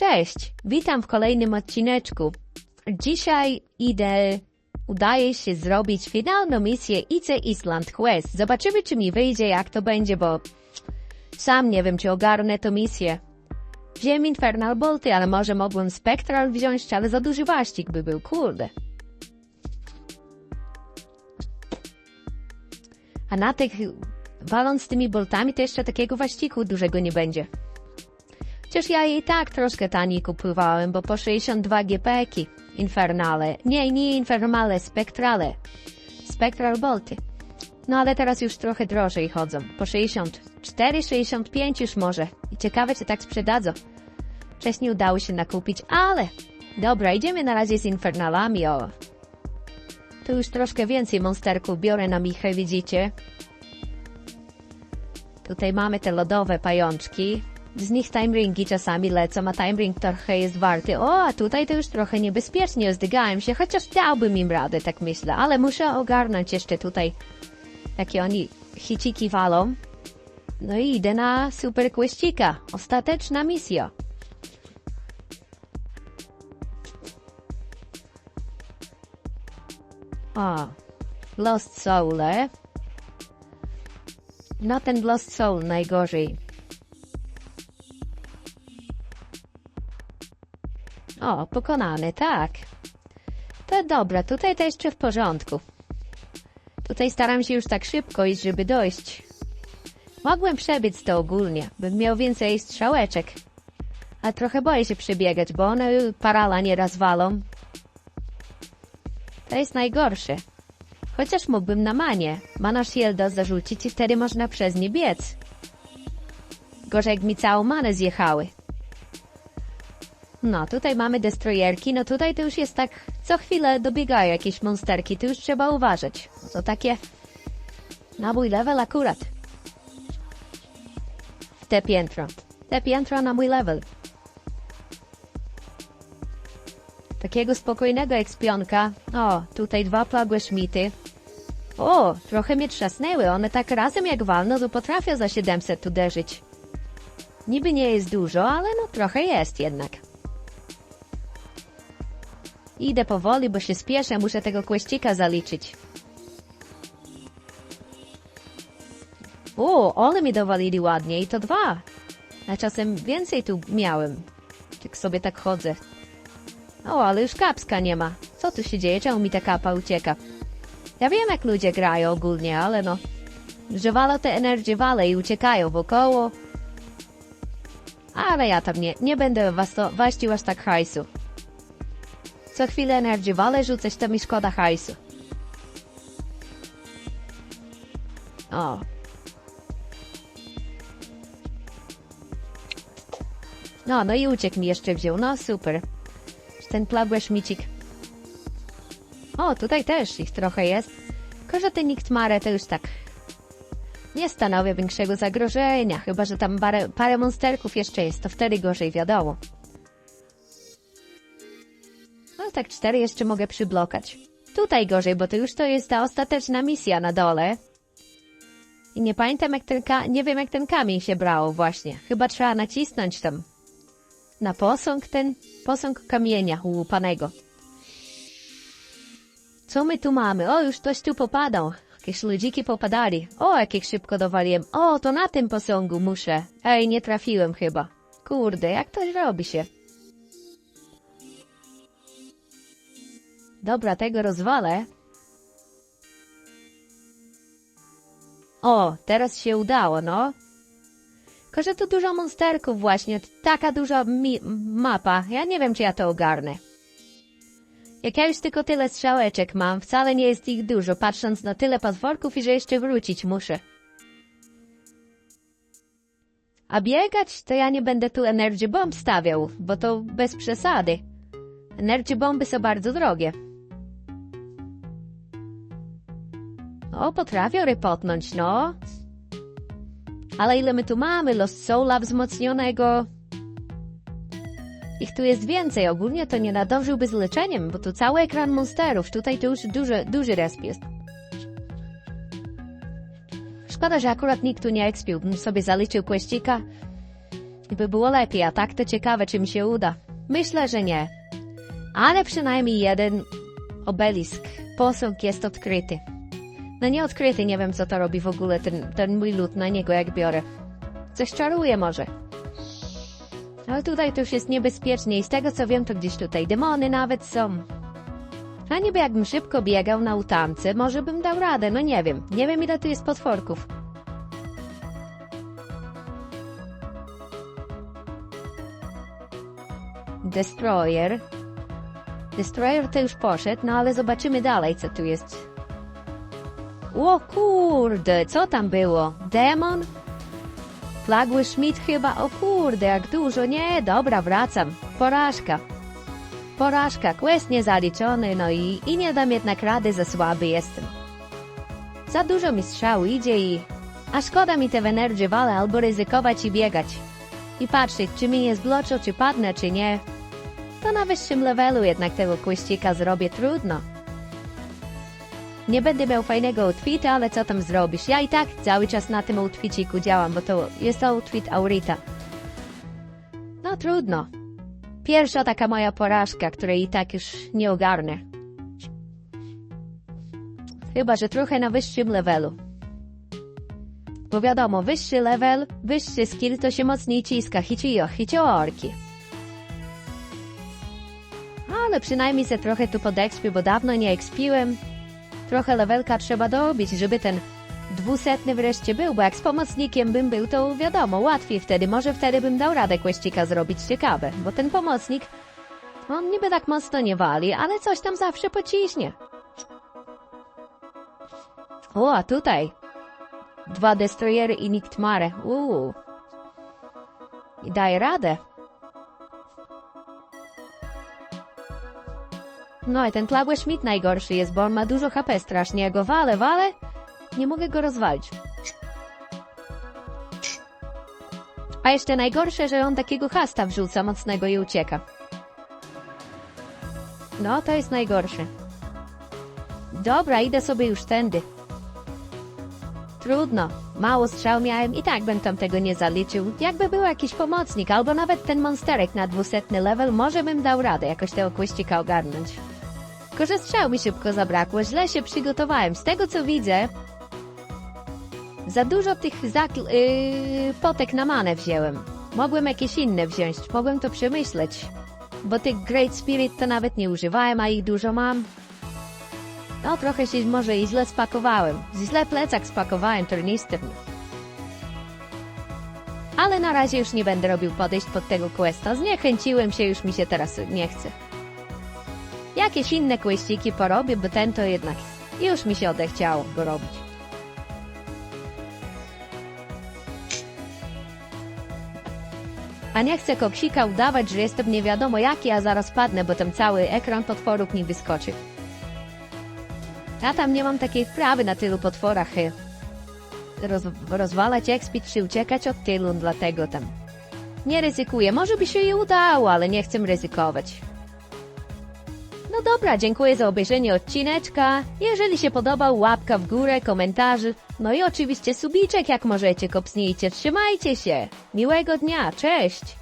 Cześć, witam w kolejnym odcineczku. Dzisiaj idę, udaje się zrobić finalną misję IC Island Quest. Zobaczymy, czy mi wyjdzie, jak to będzie, bo sam nie wiem, czy ogarnę tę misję. Wziąłem Infernal Bolty, ale może mogłem Spectral wziąć, ale za duży waścik by był, kurde. A na tych, waląc tymi boltami, to jeszcze takiego waściku dużego nie będzie. Chociaż ja i tak troszkę taniej kupowałem, bo po 62 GP-ki Infernale. Nie, nie Infernale, Spectrale. Spectral Bolty. No ale teraz już trochę drożej chodzą. Po 64, 65 już może. I ciekawe, czy tak sprzedadzą. Wcześniej udało się nakupić, ale... Dobra, idziemy na razie z Infernalami, o. Tu już troszkę więcej monsterków biorę na michę, widzicie? Tutaj mamy te lodowe pajączki. Z nich time ringi czasami lecą, a time ring trochę jest warty. O, a tutaj to już trochę niebezpiecznie zdygałem się, chociaż dałbym im radę, tak myślę. Ale muszę ogarnąć jeszcze tutaj, jakie oni hiciki walą. No i idę na super questika. Ostateczna misja. O, Lost Soul, e? No ten Lost Soul najgorzej. O, pokonany, tak. To dobra, tutaj to jeszcze w porządku. Tutaj staram się już tak szybko iść, żeby dojść. Mogłem przebiec to ogólnie, bym miał więcej strzałeczek. A trochę boję się przebiegać, bo one parala nieraz walą. To jest najgorsze. Chociaż mógłbym na manie, mana shielda zarzucić i wtedy można przez nie biec. Gorzej jak mi całą manę zjechały. No, tutaj mamy destroyerki, no tutaj to już jest tak, co chwilę dobiegają jakieś monsterki, tu już trzeba uważać. To takie na mój level akurat. Te piętro. Te piętro na mój level. Takiego spokojnego ekspionka. O, tutaj dwa plagłe szmity. O, trochę mnie trzasnęły. One tak razem jak walno, to potrafią za 700 uderzyć. Niby nie jest dużo, ale no trochę jest jednak. Idę powoli, bo się spieszę, muszę tego kłeścika zaliczyć. O, one mi dowalili ładnie i to dwa. A czasem więcej tu miałem. Jak sobie tak chodzę. O, ale już kapska nie ma. Co tu się dzieje? Czemu mi ta kapa ucieka? Ja wiem, jak ludzie grają ogólnie, ale no... Że walą te energie wale i uciekają wokoło. Ale ja tam nie, nie będę was to waścił aż tak hajsu. Co chwilę energy wale rzucać, to mi szkoda hajsu. O. No, no i uciekł mi jeszcze wziął. No, super. Ten plagłe szmicik. O, tutaj też ich trochę jest. Tylko, że te Niktmare to już tak nie stanowią większego zagrożenia, chyba, że tam parę, parę monsterków jeszcze jest, to wtedy gorzej wiadomo. Tak, cztery jeszcze mogę przyblokać. Tutaj gorzej, bo to już to jest ta ostateczna misja na dole. I nie pamiętam jak ten ka- nie wiem jak ten kamień się brało właśnie. Chyba trzeba nacisnąć tam. Na posąg ten, posąg kamienia łupanego. Co my tu mamy? O, już ktoś tu popadał. Jakieś ludziki popadali. O, jak szybko dowaliłem. O, to na tym posągu muszę. Ej, nie trafiłem chyba. Kurde, jak to robi się? Dobra, tego rozwalę. O, teraz się udało, no. Tylko, że tu dużo monsterków właśnie, taka duża mapa. Ja nie wiem, czy ja to ogarnę. Jak ja już tylko tyle strzałeczek mam, wcale nie jest ich dużo, patrząc na tyle potworków i że jeszcze wrócić muszę. A biegać, to ja nie będę tu energy bomb stawiał, bo to bez przesady. Energy bomby są bardzo drogie. O, potrafią rypotnąć, no. Ale ile my tu mamy? Lost Soula wzmocnionego. Ich tu jest więcej. Ogólnie to nie nadążyłby z leczeniem, bo tu cały ekran monsterów. Tutaj to już duży, duży resp jest. Szkoda, że akurat nikt tu nie ekspił. Bym sobie zaliczył questika. by było lepiej, a tak to ciekawe, czy mi się uda. Myślę, że nie. Ale przynajmniej jeden obelisk, posąg jest odkryty. No nie odkryty, nie wiem co to robi w ogóle ten, ten mój lód na niego jak biorę. Coś czaruje może. Ale tutaj to już jest niebezpiecznie i z tego co wiem to gdzieś tutaj demony nawet są. A niby jakbym szybko biegał na utamce, może bym dał radę, no nie wiem. Nie wiem ile tu jest potworków. Destroyer. Destroyer to już poszedł, no ale zobaczymy dalej, co tu jest. O kurde, co tam było? Demon? Flagły Schmidt chyba, o kurde, jak dużo, nie, dobra, wracam. Porażka. Porażka, quest niezaliczony, no i, i nie dam jednak rady, za słaby jestem. Za dużo mi strzał idzie i... A szkoda mi te w energy wale albo ryzykować i biegać. I patrzeć, czy mi nie zbloczą, czy padnę, czy nie. To na wyższym levelu jednak tego questika zrobię trudno. Nie będę miał fajnego outfita, ale co tam zrobisz? Ja i tak cały czas na tym outficiku działam, bo to jest outfit Aurita. No trudno. Pierwsza taka moja porażka, której i tak już nie ogarnę. Chyba, że trochę na wyższym levelu. Bo wiadomo, wyższy level, wyższy skill to się mocniej ciska, hicio, hiciorki. Ale przynajmniej se trochę tu podekspię, bo dawno nie ekspiłem. Trochę levelka trzeba dobić, żeby ten dwusetny wreszcie był, bo jak z pomocnikiem bym był, to wiadomo, łatwiej wtedy, może wtedy bym dał radę questika zrobić ciekawe, bo ten pomocnik, on niby tak mocno nie wali, ale coś tam zawsze pociśnie. O, a tutaj dwa destroyery i nikt mare, uuu. I daje radę. No ten Plagły Schmidt najgorszy jest, bo on ma dużo HP strasznie. Go walę, walę, nie mogę go rozwalić. A jeszcze najgorsze, że on takiego hasta wrzuca mocnego i ucieka. No, to jest najgorsze. Dobra, idę sobie już tędy. Trudno. Mało strzał miałem i tak bym tam tego nie zaliczył. Jakby był jakiś pomocnik, albo nawet ten monsterek na dwusetny level, może bym dał radę jakoś tego kłyścika ogarnąć. Tylko, że strzał mi szybko zabrakło, źle się przygotowałem. Z tego co widzę, za dużo tych zakl- yy, potek na manę wziąłem. Mogłem jakieś inne wziąć, mogłem to przemyśleć. Bo tych Great Spirit to nawet nie używałem, a ich dużo mam. No, trochę się może i źle spakowałem. Źle plecak spakowałem tornistrem. Ale na razie już nie będę robił podejść pod tego questa. Zniechęciłem się, już mi się teraz nie chce. Jakieś inne questyki porobię, bo ten to jednak już mi się odechciało go robić. A nie chcę koksika udawać, że jestem nie wiadomo jaki, a zaraz padnę, bo tam cały ekran potworów mi wyskoczy. Ja tam nie mam takiej wprawy na tylu potworach. hy. Roz, rozwalać ekspit czy uciekać od tylu, dlatego tam. Nie ryzykuję, może by się jej udało, ale nie chcę ryzykować. No dobra, dziękuję za obejrzenie odcineczka. Jeżeli się podobał, łapka w górę, komentarze. No i oczywiście subiczek jak możecie, kopsnijcie. Trzymajcie się. Miłego dnia, cześć!